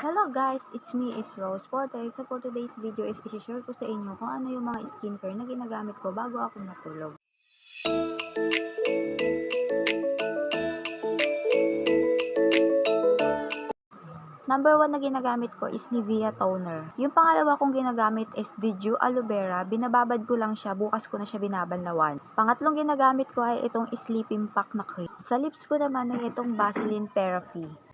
Hello guys, it's me, is Rose Porte. So for today's video is isi-share ko sa inyo kung ano yung mga skincare na ginagamit ko bago ako matulog. Number one na ginagamit ko is Nivea Toner. Yung pangalawa kong ginagamit is Deju Aloe Vera. Binababad ko lang siya, bukas ko na siya binabanlawan. Pangatlong ginagamit ko ay itong Sleeping Pack na cream. Sa lips ko naman ay itong Vaseline Therapy.